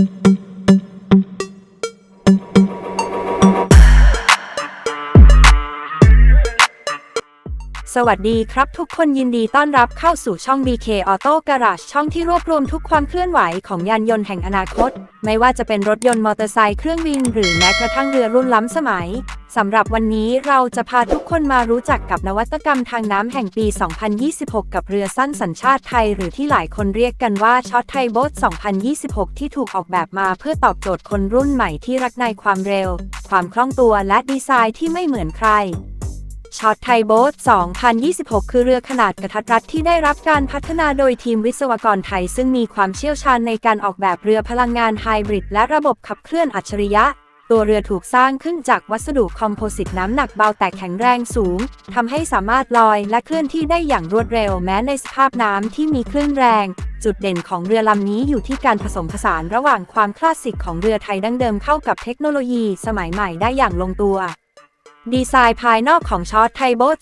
สวัสดีครับทุกคนยินดีต้อนรับเข้าสู่ช่อง BK Auto Garage ช่องที่รวบรวมทุกความเคลื่อนไหวของยานยนต์แห่งอนาคต ไม่ว่าจะเป็นรถยนต์มอเตอร์ไซค์เครื่องบิน หรือแม้กระทั่งเรือรุ่นล้ำสมัย สำหรับวันนี้เราจะพาทุกคนมารู้จักกับนวัตกรรมทางน้ำแห่งปี 2026 กับเรือสั้นสัญชาติไทย หรือที่หลายคนเรียกกันว่าช็อตไทยโบ๊ท2026 ที่ถูกออกแบบมาเพื่อตอบโจทย์คนรุ่นใหม่ที่รักในความเร็ว ความคล่องตัวและดีไซน์ที่ไม่เหมือนใครช็อตไทยโบ๊ท2026 คือเรือขนาดกระทัดรัดที่ได้รับการพัฒนาโดยทีมวิศวกรไทย ซึ่งมีความเชี่ยวชาญในการออกแบบเรือพลังงานไฮบริดและระบบขับเคลื่อนอัจฉริยะ ตัวเรือถูกสร้างขึ้นจากวัสดุคอมโพสิตน้ำหนักเบาแต่แข็งแรงสูง ทำให้สามารถลอยและเคลื่อนที่ได้อย่างรวดเร็วแม้ในสภาพน้ำที่มีคลื่นแรง จุดเด่นของเรือลำนี้อยู่ที่การผสมผสานระหว่างความคลาสสิกของเรือไทยดั้งเดิมเข้ากับเทคโนโลยีสมัยใหม่ได้อย่างลงตัว ดีไซน์ภายนอกของช็อตไทโบ๊ท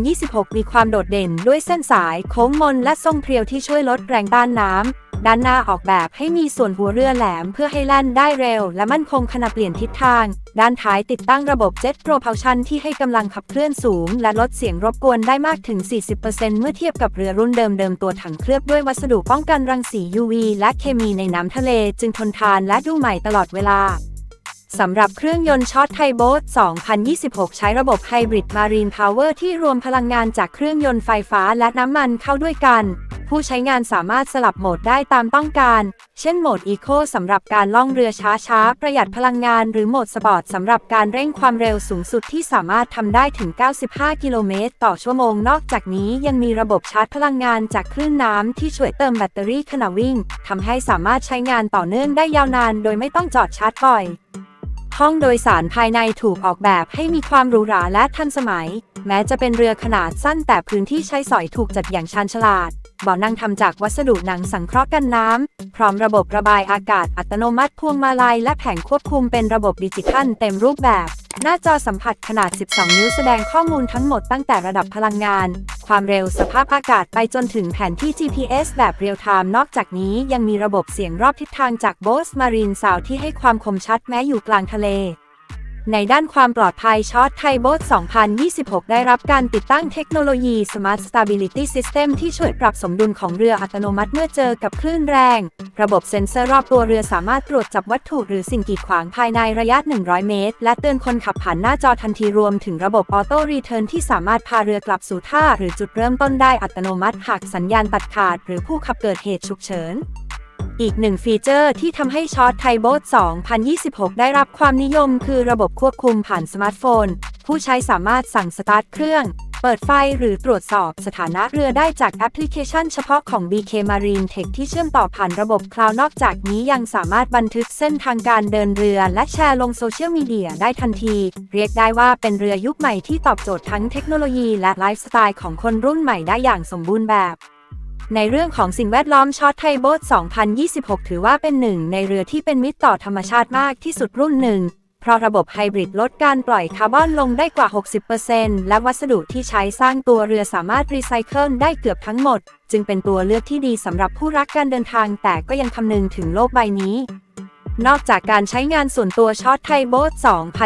2026 มีความโดดเด่นด้วยเส้นสายโค้งมนและทรงเพรียวที่ช่วยลดแรงต้านน้ำ ด้านหน้าออกแบบให้มีส่วนหัวเรือแหลมเพื่อให้แล่นได้เร็ว และมั่นคงขณะเปลี่ยนทิศทาง ด้านท้ายติดตั้งระบบเจ็ตโปรพัลชันที่ให้กำลังขับเคลื่อนสูง และลดเสียงรบกวนได้มากถึง 40%เมื่อเทียบกับเรือรุ่นเดิมๆตัวถังเคลือบด้วยวัสดุป้องกันรังสี UV และเคมีในน้ำทะเล จึงทนทานและดูใหม่ตลอดเวลา สำหรับเครื่องยนต์ช็อตไทยโบ๊2026 ใช้ระบบไฮบริดมารีนพาวเวอร์ที่รวมพลังงานจากเครื่องยนต์ไฟฟ้าและน้ำมันเข้าด้วยกัน ผู้ใช้งานสามารถสลับโหมดได้ตามต้องการ เช่นโหมดอีโคสำหรับการล่องเรือช้าๆ ประหยัดพลังงาน หรือโหมดสปอร์ตสำหรับการเร่งความเร็วสูงสุดที่สามารถทำได้ถึง 95 กิโลเมตรต่อชั่วโมง นอกจากนี้ยังมีระบบชาร์จพลังงานจากคลื่นน้ำที่ช่วยเติมแบตเตอรี่ขณะวิ่งทำให้สามารถใช้งานต่อเนื่องได้ยาวนาน โดยไม่ต้องจอดชาร์จบ่อย ห้องโดยสารภายในถูกออกแบบให้มีความหรูหราและทันสมัย แม้จะเป็นเรือขนาดสั้นแต่พื้นที่ใช้สอยถูกจัดอย่างชาญฉลาดเบาะนั่งทำจากวัสดุหนังสังเคราะห์กันน้ำ พร้อมระบบระบายอากาศอัตโนมัติพวงมาลัยและแผงควบคุมเป็นระบบดิจิทัลเต็มรูปแบบ หน้าจอสัมผัสขนาด 12 นิ้วแสดงข้อมูลทั้งหมดตั้งแต่ระดับพลังงาน ความเร็วสภาพอากาศไปจนถึงแผนที่ GPS แบบเรียลไทม์นอกจากนี้ยังมีระบบเสียงรอบทิศทางจาก Bose Marine Sound ที่ให้ความคมชัดแม้อยู่กลางทะเล ในด้านความปลอดภัยช็อตไทโบ๊ท2026 ได้รับการติดตั้งเทคโนโลยี Smart Stability System ที่ช่วยปรับสมดุลของเรืออัตโนมัติเมื่อเจอกับคลื่นแรง ระบบเซ็นเซอร์รอบตัวเรือสามารถตรวจจับวัตถุหรือสิ่งกีดขวางภายในระยะ 100 เมตร และเตือนคนขับผ่านหน้าจอทันทีรวมถึงระบบออโต้รีเทิร์นที่สามารถพาเรือกลับสู่ท่า หรือจุดเริ่มต้นได้อัตโนมัติหากสัญญาณตัดขาด หรือผู้ขับเกิดเหตุฉุกเฉิน อีกหนึ่งฟีเจอร์ที่ทำให้ช็อตไทโบ๊ท2026 ได้รับความนิยมคือระบบควบคุมผ่านสมาร์ทโฟน ผู้ใช้สามารถสั่งสตาร์ทเครื่อง เปิดไฟหรือตรวจสอบสถานะเรือได้จากแอปพลิเคชันเฉพาะของ BK Marine Tech ที่เชื่อมต่อผ่านระบบคลาวด์นอกจากนี้ยังสามารถบันทึกเส้นทางการเดินเรือ และแชร์ลงโซเชียลมีเดียได้ทันที เรียกได้ว่าเป็นเรือยุคใหม่ที่ตอบโจทย์ทั้งเทคโนโลยีและไลฟ์สไตล์ของคนรุ่นใหม่ได้อย่างสมบูรณ์แบบ ในเรื่องของสิ่งแวดล้อมช็อตไทโบ๊ท2026 ถือว่าเป็นหนึ่งในเรือที่เป็นมิตรต่อธรรมชาติมากที่สุดรุ่นหนึ่ง เพราะระบบไฮบริดลดการปล่อยคาร์บอนลงได้กว่า 60%และวัสดุที่ใช้สร้างตัวเรือสามารถรีไซเคิลได้เกือบทั้งหมด จึงเป็นตัวเลือกที่ดีสำหรับผู้รักการเดินทาง แต่ก็ยังคำนึงถึงโลกใบนี้นอกจากการใช้งานส่วนตัวช็อตไทโบ๊ท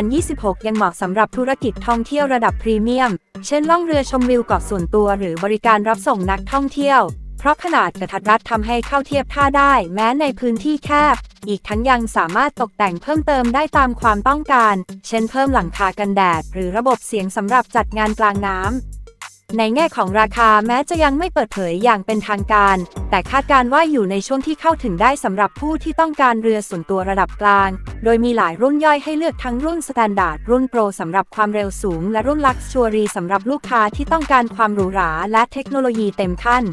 2026 ยังเหมาะสำหรับธุรกิจท่องเที่ยวระดับพรีเมียม เช่นล่องเรือชมวิวเกาะส่วนตัวหรือบริการรับส่งนักท่องเที่ยว เพราะขนาดกระทัดรัดทำให้เข้าเทียบท่าได้แม้ในพื้นที่แคบ อีกทั้งยังสามารถตกแต่งเพิ่มเติมได้ตามความต้องการ เช่นเพิ่มหลังคากันแดด หรือระบบเสียงสำหรับจัดงานกลางน้ำในแง่ของราคาแม้จะยังไม่เปิดเผยอย่างเป็นทางการ แต่คาดการว่าอยู่ในช่วงที่เข้าถึงได้สำหรับผู้ที่ต้องการเรือส่วนตัวระดับกลาง โดยมีหลายรุ่นย่อยให้เลือกทั้งรุ่นสแตนดาร์ดรุ่นโปรสำหรับความเร็วสูง และรุ่นลักชัวรีสำหรับลูกค้าที่ต้องการความหรูหราและเทคโนโลยีเต็มขั้น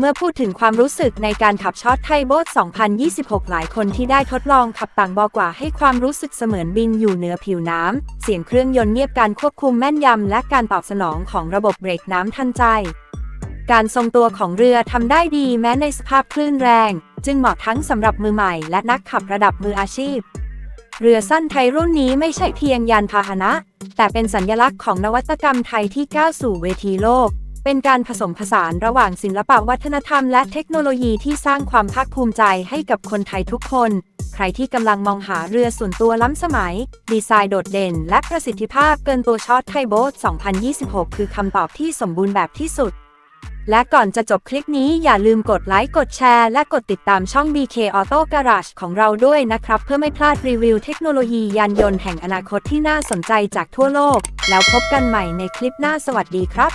เมื่อพูดถึงความรู้สึกในการขับช็อตไทยโบ๊ท2026 หลายคนที่ได้ทดลองขับต่างบอกว่าให้ความรู้สึกเสมือนบินอยู่เหนือผิวน้ำ เสียงเครื่องยนต์เงียบการควบคุมแม่นยำ และการตอบสนองของระบบเบรกน้ำทันใจ การทรงตัวของเรือทำได้ดีแม้ในสภาพคลื่นแรง จึงเหมาะทั้งสำหรับมือใหม่และนักขับระดับมืออาชีพ เรือสั้นไทยรุ่นนี้ไม่ใช่เพียงยานพาหนะ แต่เป็นสัญลักษณ์ของนวัตกรรมไทยที่ก้าวสู่เวทีโลก เป็นการผสมผสานระหว่างศิลปะวัฒนธรรมและเทคโนโลยีที่สร้างความภาคภูมิใจให้กับคนไทยทุกคน ใครที่กำลังมองหาเรือส่วนตัวล้ำสมัย ดีไซน์โดดเด่น และประสิทธิภาพเกินตัวช็อตไทโบ๊ท2026 คือคำตอบที่สมบูรณ์แบบที่สุด และก่อนจะจบคลิปนี้อย่าลืมกดไลค์ กดแชร์ และกดติดตามช่อง BK Auto Garage ของเราด้วยนะครับ เพื่อไม่พลาดรีวิวเทคโนโลยียานยนต์แห่งอนาคตที่น่าสนใจจากทั่วโลก แล้วพบกันใหม่ในคลิปหน้าสวัสดีครับ